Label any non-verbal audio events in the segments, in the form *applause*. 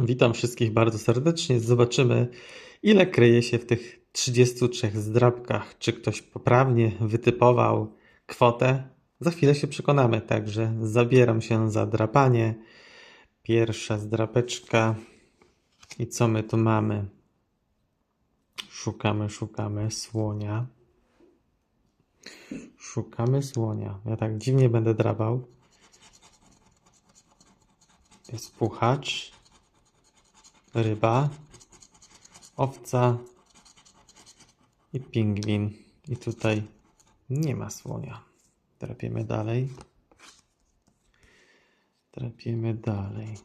Witam wszystkich bardzo serdecznie. Zobaczymy, ile kryje się w tych 33 zdrabkach. Czy ktoś poprawnie wytypował kwotę? Za chwilę się przekonamy. Także zabieram się za drapanie. Pierwsza zdrapeczka. I co my tu mamy? Szukamy, szukamy słonia. Szukamy słonia. Ja tak dziwnie będę drapał. Jest puchacz ryba, owca i pingwin. I tutaj nie ma słonia. Trapiemy dalej. Trapiemy dalej.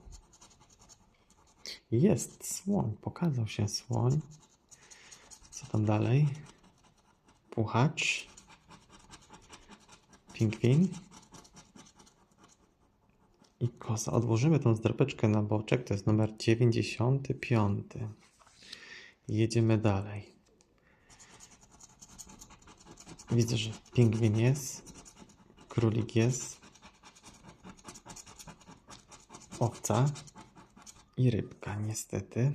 Jest słoń. Pokazał się słoń. Co tam dalej? Puchacz. Pingwin. I koza. Odłożymy tą zdrapeczkę na boczek. To jest numer 95. Jedziemy dalej. Widzę, że pingwin jest. Królik jest. Owca. I rybka, niestety.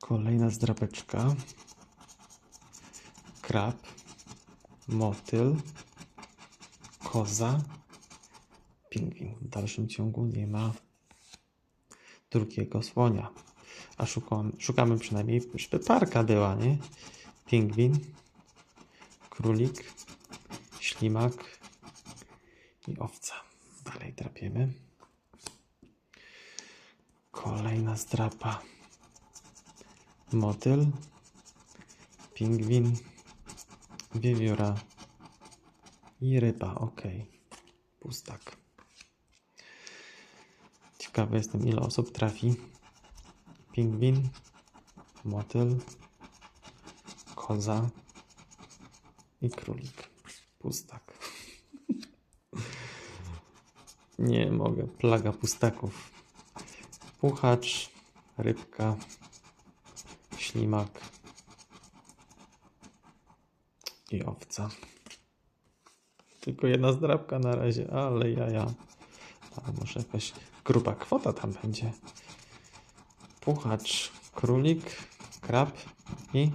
Kolejna zdrapeczka. Krab. Motyl. Koza pingwin. W dalszym ciągu nie ma drugiego słonia. A szukamy, szukamy przynajmniej, żeby parka była, nie? Pingwin, królik, ślimak i owca. Dalej drapiemy. Kolejna zdrapa. Motyl, pingwin, wiewióra i ryba. Ok. Pustak. Ciekawy jestem, ile osób trafi. Pingwin, motyl, koza i królik. Pustak. *laughs* Nie mogę. Plaga pustaków. Puchacz, rybka, ślimak i owca. Tylko jedna zdrabka na razie, ale jaja. Może jakaś gruba kwota tam będzie. Puchacz, królik, krab i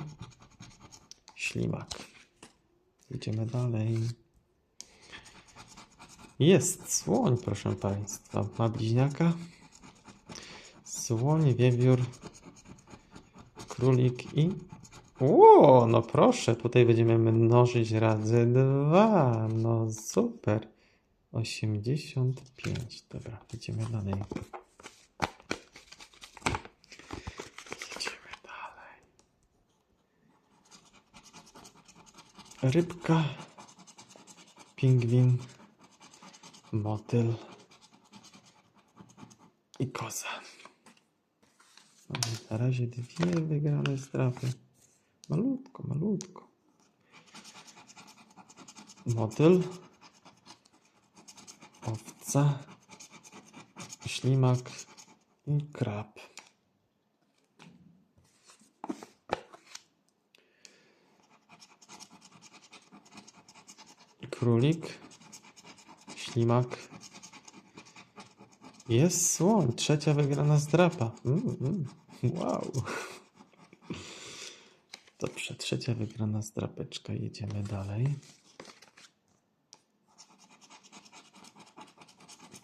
ślimak. Idziemy dalej. Jest słoń, proszę Państwa. Ma bliźniaka. Słoń, wiewiór, królik i... Ło, no proszę, tutaj będziemy mnożyć razy dwa. No super. 85. Dobra, idziemy dalej. Idziemy dalej. Rybka, pingwin, motyl i koza. Mamy na razie dwie wygrane strafy. Malutko, malutko. Motyl owca, ślimak i krab. Królik, ślimak. Jest słoń, trzecia wygrana zdrapa. Mm, mm, wow. Dobrze, trzecia wygrana zdrapeczka. Jedziemy dalej.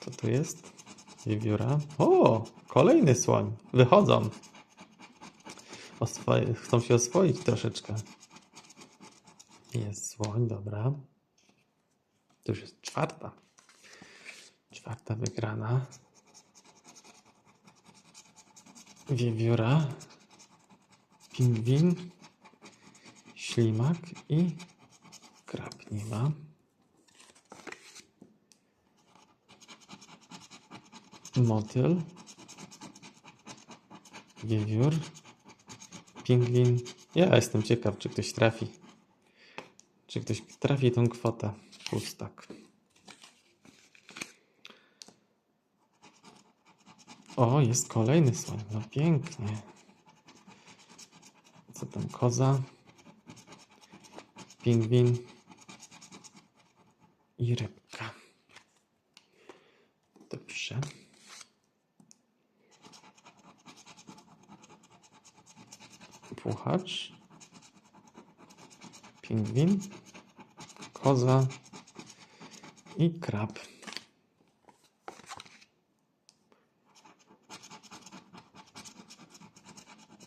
Co tu jest? Wiewióra. O! Kolejny słoń. Wychodzą. Oswoje, chcą się oswoić troszeczkę. Jest słoń, dobra. To już jest czwarta. Czwarta wygrana. Wiewióra. Pingwin. Ślimak i krab. Motyl, wiewiór, pingwin. Ja jestem ciekaw, czy ktoś trafi. Czy ktoś trafi tą kwotę. Pustak. O, jest kolejny słoń. No pięknie. Co tam? Koza, pingwin i rybka. Dobrze. Puchacz, pingwin, koza i krab.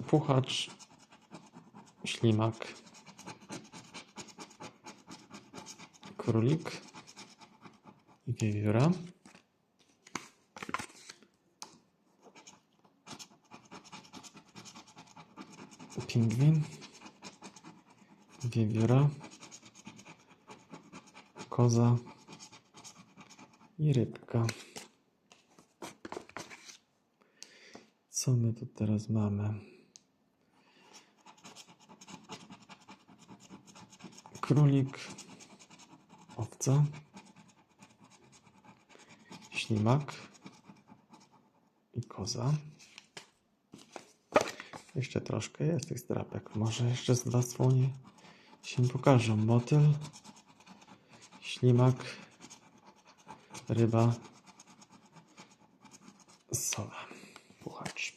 Puchacz, ślimak, królik i wiewióra. Pingwin, wiewióra, koza i rybka. Co my tu teraz mamy? Królik, owca, ślimak i koza. Jeszcze troszkę jest tych zdrapek. Może jeszcze z dwa słonie się pokażą. Motyl, ślimak, ryba, sowa, puchacz.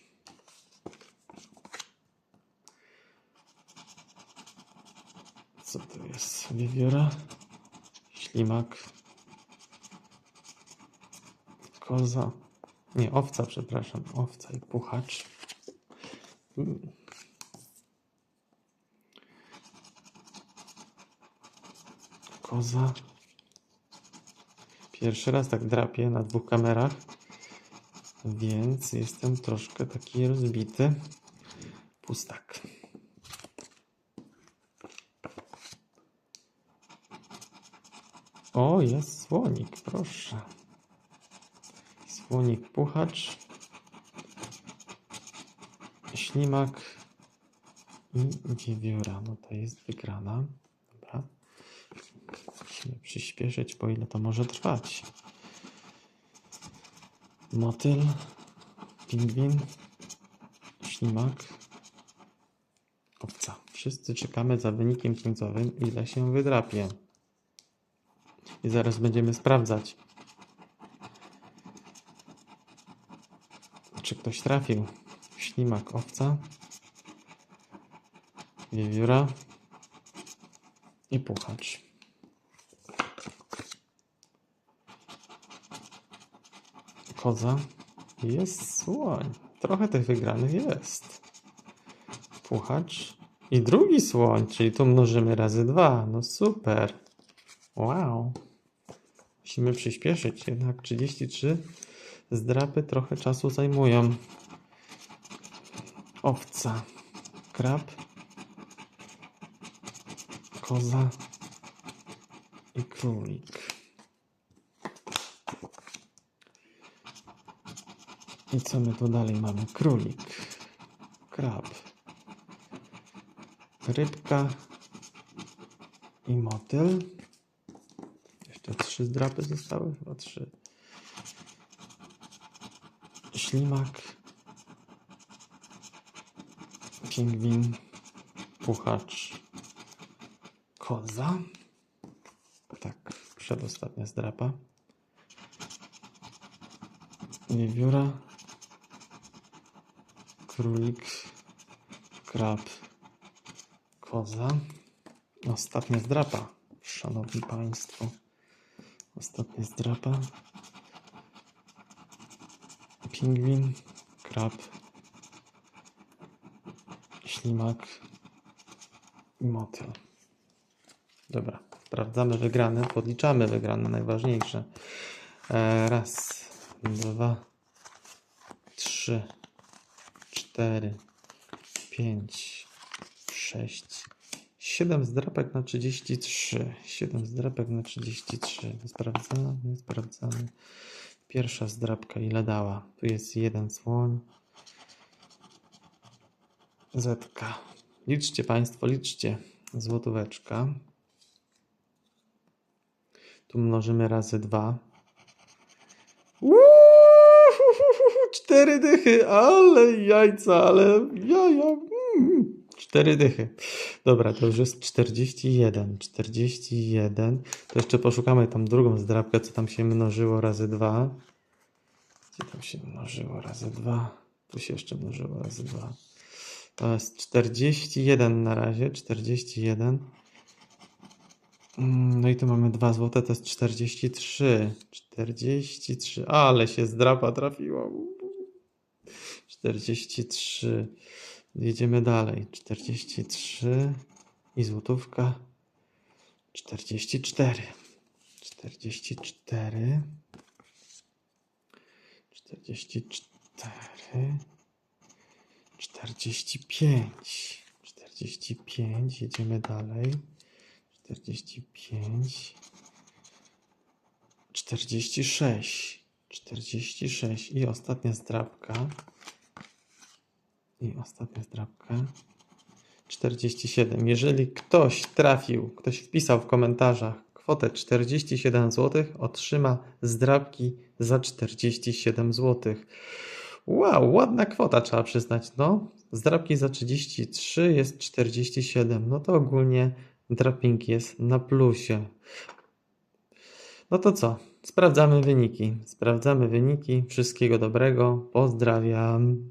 Co to jest? Wiewióra, ślimak, koza, nie, owca, przepraszam, owca i puchacz. Mm. Koza. Pierwszy raz tak drapię na dwóch kamerach, więc jestem troszkę taki rozbity. Pustak. O, jest słonik, proszę. Słonik puchacz ślimak i wiewióra. No to jest wygrana. Dobra. Musimy przyspieszyć, po ile to może trwać. Motyl, pingwin, ślimak, owca. Wszyscy czekamy za wynikiem końcowym, ile się wydrapie. I zaraz będziemy sprawdzać, czy ktoś trafił ślimak owca, wiewióra i puchacz. Koza jest słoń. Trochę tych wygranych jest. Puchacz i drugi słoń, czyli tu mnożymy razy dwa. No super. Wow. Musimy przyspieszyć, jednak 33 zdrapy trochę czasu zajmują owca, krab, koza i królik. I co my tu dalej mamy? Królik, krab, rybka i motyl. Jeszcze trzy zdrapy zostały, chyba trzy. Ślimak, pingwin, puchacz, koza. Tak, przedostatnia zdrapa. Wiewióra, królik, krab, koza. Ostatnia zdrapa, szanowni państwo. Ostatnia zdrapa. Pingwin, krab, ślimak i motyl. Dobra, sprawdzamy wygrane, podliczamy wygrane, najważniejsze. E, raz, dwa, trzy, cztery, pięć, sześć, siedem zdrapek na 33. Siedem zdrapek na 33. Sprawdzamy, sprawdzamy. Pierwsza zdrapka ile dała? Tu jest jeden słoń. Zetka. Liczcie Państwo, liczcie. Złotóweczka. Tu mnożymy razy dwa. Uuu, Cztery dychy, ale jajca, ale jaja. Mm. Cztery dychy. Dobra, to już jest 41. 41. To jeszcze poszukamy tam drugą zdrabkę, co tam się mnożyło razy dwa. Gdzie tam się mnożyło razy dwa? Tu się jeszcze mnożyło razy dwa. To jest 41 na razie, 41. Mm, No i tu mamy 2 złote, to jest 43. 43, ale się zdrapa trafiło. 43. Jedziemy dalej. 43 i złotówka. 44. 44. 44. 45. 45. Jedziemy dalej. 45. 46. 46. I ostatnia zdrabka. I ostatnia zdrabka. 47. Jeżeli ktoś trafił, ktoś wpisał w komentarzach kwotę 47 zł, otrzyma zdrabki za 47 zł. Wow, ładna kwota trzeba przyznać. No, zdrabki za 33 jest 47. No to ogólnie draping jest na plusie. No to co? Sprawdzamy wyniki. Sprawdzamy wyniki. Wszystkiego dobrego. Pozdrawiam.